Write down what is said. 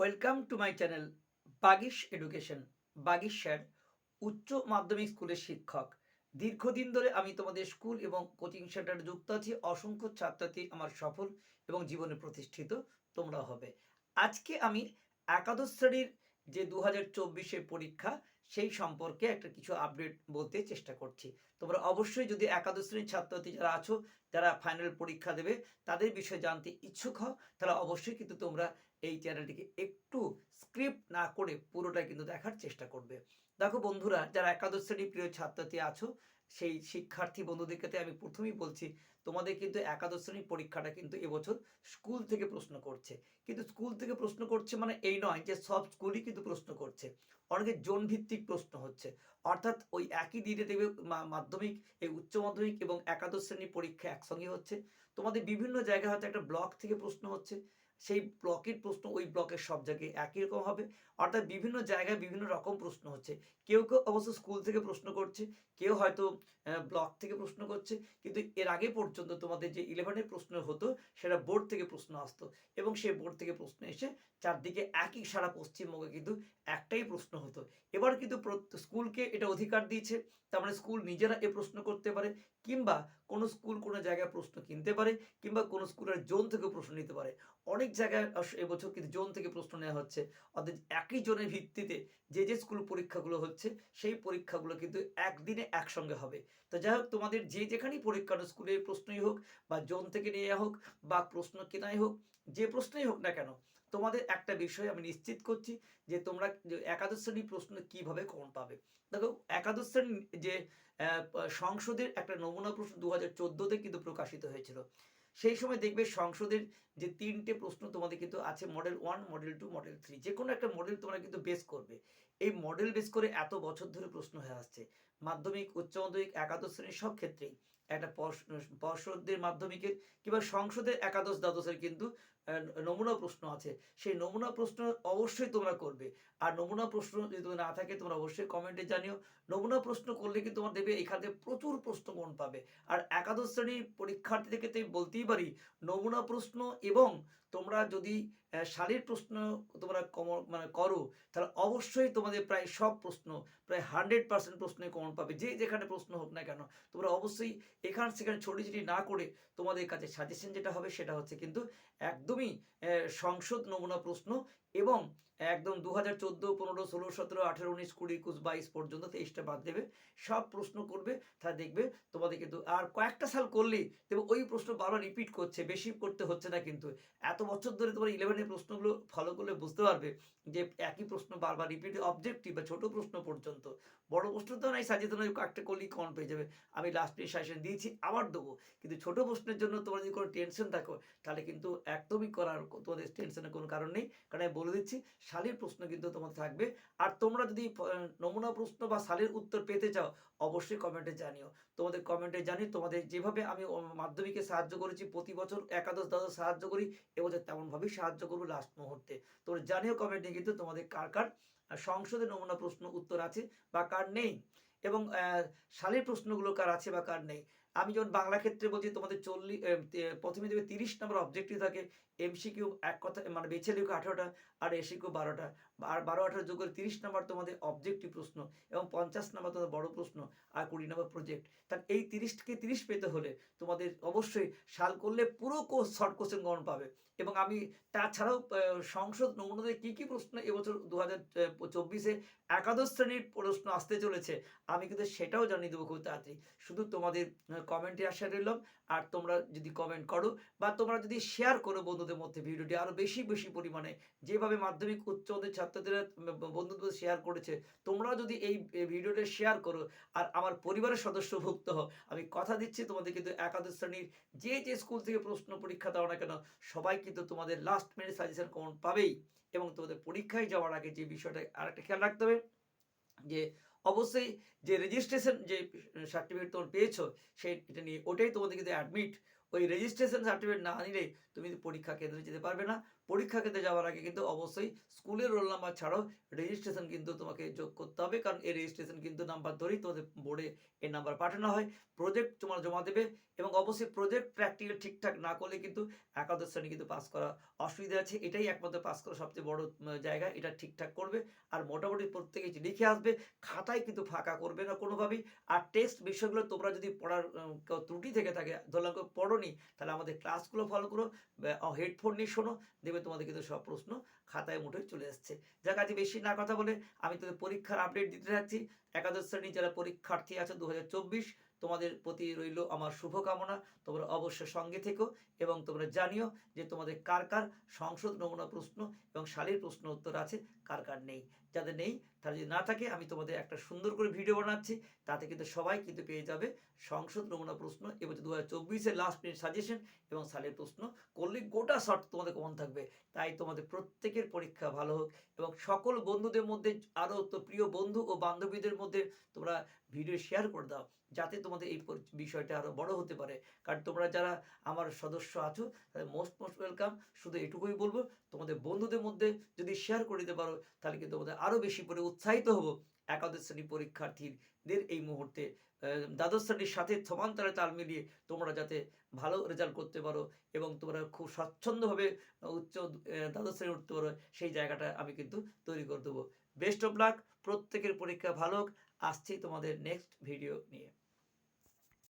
Welcome to my channel Bagish education Bagish sir উচ্চ মাধ্যমিক স্কুলের শিক্ষক। দীর্ঘদিন ধরে আমি তোমাদের স্কুল এবং কোচিং সেন্টারে যুক্ত আছি। অসংখ্য ছাত্রছাত্রী আমার সফল এবং জীবনে প্রতিষ্ঠিত তোমরা হবে। আজকে আমি একাদশ শ্রেণির যে দু হাজার পরীক্ষা সেই সম্পর্কে একটা কিছু আপডেট বলতে চেষ্টা করছি। তোমরা অবশ্যই যদি একাদশ শ্রেণির ছাত্রছাত্রী যারা আছো, যারা ফাইনাল পরীক্ষা দেবে, তাদের বিষয়ে জানতে ইচ্ছুক হও, তাহলে অবশ্যই কিন্তু তোমরা এই চ্যানেলটিকে একটু স্ক্রিপ্ট না করে পুরোটা কিন্তু দেখার চেষ্টা করবে। দেখো বন্ধুরা, যারা একাদশ শ্রেণির প্রিয় ছাত্রছাত্রী আছো, সেই শিক্ষার্থী বন্ধুদেরকে আমি প্রথমেই বলছি, তোমাদের কিন্তু একাদশ শ্রেণির পরীক্ষাটা কিন্তু এবছর স্কুল থেকে প্রশ্ন করছে। কিন্তু স্কুল থেকে প্রশ্ন করছে মানে এই নয় যে সব স্কুলই কিন্তু প্রশ্ন করছে। অনেকে জোন ভিত্তিক প্রশ্ন হচ্ছে। অর্থাৎ ওই একই দিনে দেখবে মা- মাধ্যমিক এই উচ্চ মাধ্যমিক এবং একাদশ শ্রেণির পরীক্ষা একসঙ্গে হচ্ছে। তোমাদের বিভিন্ন জায়গায় হয়তো একটা ব্লক থেকে প্রশ্ন হচ্ছে। সেই ব্লকের প্রশ্ন ওই ব্লকের সব জায়গায় একই রকম হবে। অর্থাৎ বিভিন্ন জায়গায় বিভিন্ন রকম প্রশ্ন হচ্ছে। কেউ কেউ অবশ্য স্কুল থেকে প্রশ্ন করছে, কেউ হয়তো ব্লক থেকে প্রশ্ন করছে, কিন্তু এর আগে পর্যন্ত তোমাদের যে ইলেভেনের প্রশ্ন হতো, সেটা বোর্ড থেকে প্রশ্ন আসতো এবং সেই বোর্ড থেকে প্রশ্ন এসে চারদিকে একই সারা পশ্চিমবঙ্গে কিন্তু একটাই প্রশ্ন হতো। এবার কিন্তু স্কুলকে এটা অধিকার দিয়েছে, তার মানে স্কুল নিজেরা এ প্রশ্ন করতে পারে কিংবা কোনো স্কুল কোনো জায়গায় প্রশ্ন কিনতে পারে কিংবা কোনো স্কুলের জোন থেকে প্রশ্ন নিতে পারে। অনেক জায়গায় এবছর কিন্তু জোন থেকে প্রশ্ন নেওয়া হচ্ছে। অর্থাৎ একই জোনের ভিত্তিতে যে যে স্কুল পরীক্ষাগুলো হচ্ছে, সেই পরীক্ষাগুলো কিন্তু একদিনে একসঙ্গে হবে। তো যাই হোক, তোমাদের যে যেখানেই পরীক্ষা স্কুলের প্রশ্নই হোক বা জোন থেকে নেওয়া হোক বা প্রশ্ন কেনাই হোক, যে প্রশ্নই হোক না কেন তোমাদের একটা বিষয় আমি নিশ্চিত করছি যে তোমরা একাদশ শ্রেণির প্রশ্ন কীভাবে কমন পাবে। দেখো, একাদশ শ্রেণির যে সংসদের একটা নমুনা প্রশ্ন দু হাজার চোদ্দোতে কিন্তু প্রকাশিত হয়েছিল। সেই সময় দেখবে সংসদের যে তিনটে প্রশ্ন তোমাদের কিন্তু আছে model one model two model three যে কোনো একটা মডেল তোমরা কিন্তু বেস করবে। এই মডেল বেস করে এত বছর ধরে প্রশ্ন হয়ে আসছে। মাধ্যমিক, উচ্চ মাধ্যমিক, একাদশ শ্রেণির সব ক্ষেত্রেই। একটা পর্ষ- পর্ষদের মাধ্যমিকের কিংবা সংসদের একাদশ দ্বাদশের কিন্তু নমুনা প্রশ্ন আছে। সেই নমুনা প্রশ্ন অবশ্যই তোমরা করবে। আর নমুনা প্রশ্ন যদি না থাকে, তোমরা অবশ্যই কমেন্টে জানিও। নমুনা প্রশ্ন করলে কিন্তু তোমার দেবে এখানে প্রচুর প্রশ্ন মন পাবে। আর একাদশ শ্রেণির পরীক্ষার্থীদেরকে তো বলতেই পারি, নমুনা প্রশ্ন এবং তোমরা যদি শারীর প্রশ্ন তোমরা কম- মানে করো, তাহলে অবশ্যই তোমাদের প্রায় সব প্রশ্ন, প্রায় হান্ড্রেড পার্সেন্ট প্রশ্নে কমন পাবে। যে যেখানে প্রশ্ন হোক না কেন, তোমরা অবশ্যই এখান সেখানে ছড়িয়ে না করে তোমাদের কাছে সাজেশন যেটা হবে সেটা হচ্ছে কিন্তু একদমই সংসদ নমুনা প্রশ্ন এবং একদম দু হাজার চোদ্দ, পনেরো, ষোলো, সতেরো, আঠেরো, উনিশ, কুড়ি, একুশ, বাইশ পর্যন্ত তেইশটা বাদ দেবে। সব প্রশ্ন করবে তাহলে দেখবে তোমাদের কিন্তু আর কয়েকটা সাল করলেই দেখবে ওই প্রশ্ন বারবার রিপিট করছে, বেশি করতে হচ্ছে না কিন্তু। এত বছর ধরে তোমার ইলেভেনের প্রশ্নগুলো ফলো করলে বুঝতে পারবে যে একই প্রশ্ন বারবার রিপিট অবজেক্টিভ বা ছোট প্রশ্ন পর্যন্ত। বড় প্রশ্ন তো নাই, সাজিয়ে তোমার কয়েকটা করলেই কমন পেয়ে যাবে। আমি লাস্টে সাজেশন দিয়েছি, আবার দেবো। কিন্তু ছোট প্রশ্নের জন্য তোমার যদি কোনো টেনশন থাকো, তাহলে কিন্তু একদমই করার, তোমাদের টেনশনের কোনো কারণ নেই। কারণ বলে দিচ্ছি, শালীর প্রশ্ন কিন্তু তোমাদের থাকবে। আর তোমরা যদি নমুনা প্রশ্ন বা শালীর উত্তর পেতে চাও, অবশ্যই কমেন্টে জানিও। তোমাদের কমেন্টে জানি তোমাদের যেভাবে আমি মাধ্যমিকে সাহায্য করেছি, প্রতি বছর একাদশ দ্বাদশ সাহায্য করি, এবছর তেমনভাবেই সাহায্য করব লাস্ট মুহূর্তে। তোমরা জানিও কমেন্টে কিন্তু তোমাদের কার কার সংসদে নমুনা প্রশ্ন উত্তর আছে বা কার নেই। এবং শালীর প্রশ্নগুলো কার আছে বা কার নেই। আমি যখন বাংলা ক্ষেত্রে বলছি তোমাদের চল্লিশ প্রথমে দেবে তিরিশ নম্বর অবজেক্টিভ থাকে এমসিকিউ এক কথা মানে বেছে লিখো আঠারোটা, আর এসিকিউ বারোটা, আর বারো, আঠারো যোগ করে তিরিশ নম্বর তোমাদের অবজেক্টিভ প্রশ্ন এবং পঞ্চাশ নম্বর তোমাদের বড় প্রশ্ন আর কুড়ি নম্বর প্রজেক্ট তার এই তিরিশ থেকে তিরিশ পেতে হলে তোমাদের অবশ্যই সাল করলে পুরো কোর্স শর্ট কোশ্চেন গমন পাবে। এবং আমি তাছাড়াও সংসদ নমুনাদের কী কী প্রশ্ন এবছর দু হাজার চব্বিশে একাদশ শ্রেণির প্রশ্ন আসতে চলেছে, আমি কিন্তু সেটাও জানিয়ে দেবো খুব তাড়াতাড়ি। শুধু তোমাদের কমেন্টে আশা রইলাম। আর তোমরা যদি কমেন্ট করো বা তোমরা যদি শেয়ার করো বন্ধুদের মধ্যে ভিডিওটি আরও বেশি বেশি পরিমাণে, যেভাবে মাধ্যমিক, উচ্চ ছাত্রদের বন্ধুদের শেয়ার করেছে, তোমরাও যদি এই এই ভিডিওটা শেয়ার করো আর আমার পরিবারের সদস্যভুক্ত হও, আমি কথা দিচ্ছি তোমাদের কিন্তু একাদশ শ্রেণির যে যে স্কুল থেকে প্রশ্ন পরীক্ষা দাও না কেন, সবাই কিন্তু তোমাদের লাস্ট মিনিট সাজেশন কমন পাবেই এবং তোমাদের পরীক্ষায় যাওয়ার আগে যে বিষয়টা আরেকটা খেয়াল রাখতে হবে যে অবশ্যই যে রেজিস্ট্রেশন যে সার্টিফিকেট তোমার পেয়েছ, সেই এটা নিয়ে ওটাই তোমাদের কিন্তু অ্যাডমিট ওই রেজিস্ট্রেশন সার্টিফিকেট না নিলে তুমি পরীক্ষা কেন্দ্রে যেতে পারবে না। পরীক্ষা কেন্দ্রে যাওয়ার আগে কিন্তু অবশ্যই স্কুলের রোল নাম্বার ছাড়াও রেজিস্ট্রেশন কিন্তু তোমাকে যোগ করতে হবে। কারণ এই রেজিস্ট্রেশন কিন্তু নাম্বার ধরেই তোমাদের বোর্ডে এই নাম্বার পাঠানো হয়। প্রজেক্ট তোমার জমা দেবে এবং অবশ্যই প্রজেক্ট প্র্যাকটিক্যাল ঠিকঠাক না করলে কিন্তু একাদশ শ্রেণি কিন্তু পাস করা অসুবিধা আছে। এটাই একমাত্র পাস করা সবচেয়ে বড় জায়গা। এটা ঠিকঠাক করবে আর মোটামুটি প্রত্যেকেই লিখে আসবে খাতায় কিন্তু ফাঁকা করবে না কোনোভাবেই। আর টেস্ট বিষয়গুলো তোমরা যদি পড়ার ত্রুটি থেকে থাকে, ধরলাম কেউ পড়োনি, তাহলে আমাদের ক্লাসগুলো ফলো করো হেডফোন নিয়ে শোনো। দেবে তোমাদের কিন্তু সব প্রশ্ন খাতায় মুঠোয় চলে আসছে। যার কাছে বেশি না কথা বলে আমি তোদের পরীক্ষার আপডেট দিতে যাচ্ছি। একাদশ শ্রেণির যারা পরীক্ষার্থী আছে দু হাজার চব্বিশ, তোমাদের প্রতি রইল আমার শুভকামনা। তোমরা অবশ্য সঙ্গে থেকো এবং তোমরা জানিও যে তোমাদের কার কার সংসদ নমুনা প্রশ্ন এবং শালীর প্রশ্ন উত্তর আছে, কার কার নেই। যাদের নেই, তারা যদি না থাকে, আমি তোমাদের একটা সুন্দর করে ভিডিও বানাচ্ছি। তাতে কিন্তু সবাই কিন্তু পেয়ে যাবে সংসদ নমুনা প্রশ্ন এবং দু হাজার চব্বিশের লাস্ট মিনিট সাজেশন এবং সালের প্রশ্ন। করলে গোটা শর্ট তোমাদের কমন থাকবে? তাই তোমাদের প্রত্যেকের পরীক্ষা ভালো হোক এবং সকল বন্ধুদের মধ্যে, আরও তো প্রিয় বন্ধু ও বান্ধবীদের মধ্যে তোমরা ভিডিও শেয়ার করে দাও, যাতে তোমাদের এই বিষয়টা আরও বড় হতে পারে। কারণ তোমরা যারা আমার সদস্য আছো, তাদের মোস্ট মোস্ট ওয়েলকাম শুধু এটুকুই বলব, তোমাদের বন্ধুদের মধ্যে যদি শেয়ার করে দিতে পারো, তাহলে কিন্তু তোমাদের আরও বেশি করে উৎসাহিত হব। একাদশ শ্রেণি পরীক্ষার্থীদের এই মুহূর্তে দ্বাদশ শ্রেণির সাথে সমান্তরে তাল মিলিয়ে তোমরা যাতে ভালো রেজাল্ট করতে পারো এবং তোমরা খুব স্বচ্ছন্দভাবে উচ্চ দ্বাদশ শ্রেণি উঠতে পারো, সেই জায়গাটা আমি কিন্তু তৈরি করে দেবো। বেস্ট অফ লাক প্রত্যেকের পরীক্ষা ভালো হোক। আসছি তোমাদের নেক্সট ভিডিও নিয়ে।